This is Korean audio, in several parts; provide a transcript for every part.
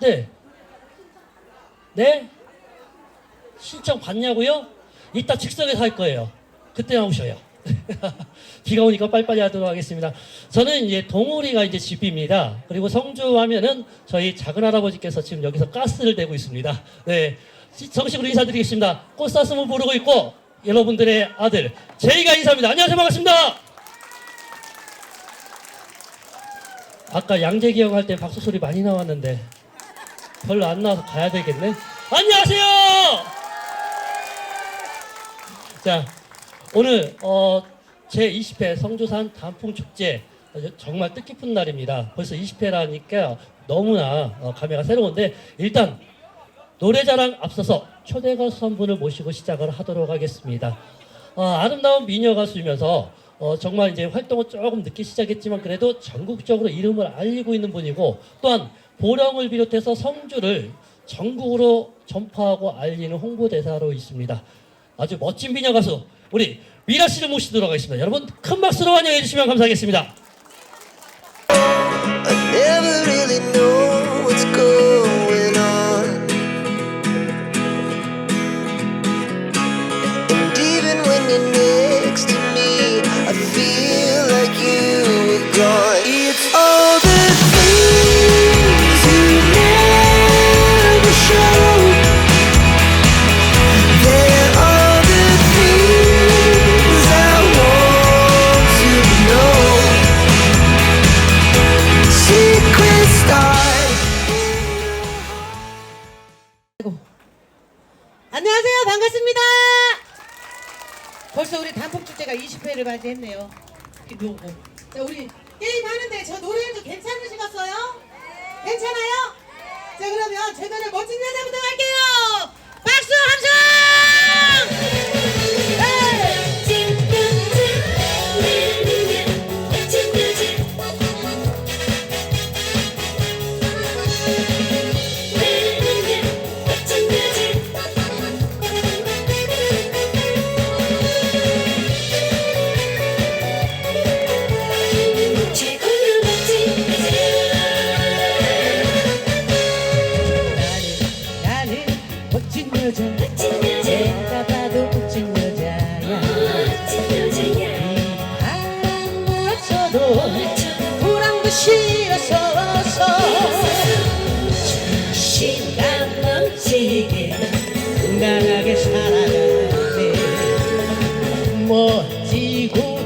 네. 네? 신청 받냐고요? 이따 즉석에서 할 거예요. 그때 나오셔요. 비가 오니까 빨리빨리 하도록 하겠습니다. 저는 이제 동호리가 이제 집입니다. 그리고 성주 하면은 저희 작은 할아버지께서 지금 여기서 가스를 대고 있습니다. 네. 시- 정식으로 인사드리겠습니다. 꽃사슴을 부르고 있고 여러분들의 아들 제이가 인사합니다. 안녕하세요. 반갑습니다. 아까 양재기형 할때 박수 소리 많이 나왔는데 별로 안 나와서 가야 되겠네. 안녕하세요. 자 오늘 어, 제 20회 성주산 단풍 축제 어, 정말 뜻깊은 날입니다. 벌써 20회라니까 너무나 어, 감회가 새로운데 일단 노래자랑 앞서서 초대 가수 한 분을 모시고 시작을 하도록 하겠습니다. 어, 아름다운 미녀 가수이면서 어, 정말 이제 활동을 조금 늦게 시작했지만 그래도 전국적으로 이름을 알리고 있는 분이고 또한 보령을 비롯해서 성주를 전국으로 전파하고 알리는 홍보대사로 있습니다. 아주 멋진 미녀 가수 우리 미라 씨를 모시도록 하겠습니다. 여러분 큰 박수로 환영해 주시면 감사하겠습니다. I never 안녕하세요. 반갑습니다. 벌써 우리 단풍 축제가 20회를 맞이했네요. 요거. 자, 우리 게임 하는데 저 노래해도 괜찮으시겠어요? 괜찮아요? 자, 그러면 제 노래 멋진 여자 나는 멋진 여자. 내가 봐도 멋진 여자야. 아무쳐도 불안도 싫어서 시간 넘치게. 건강하게 살아가네 멋지고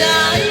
Yeah.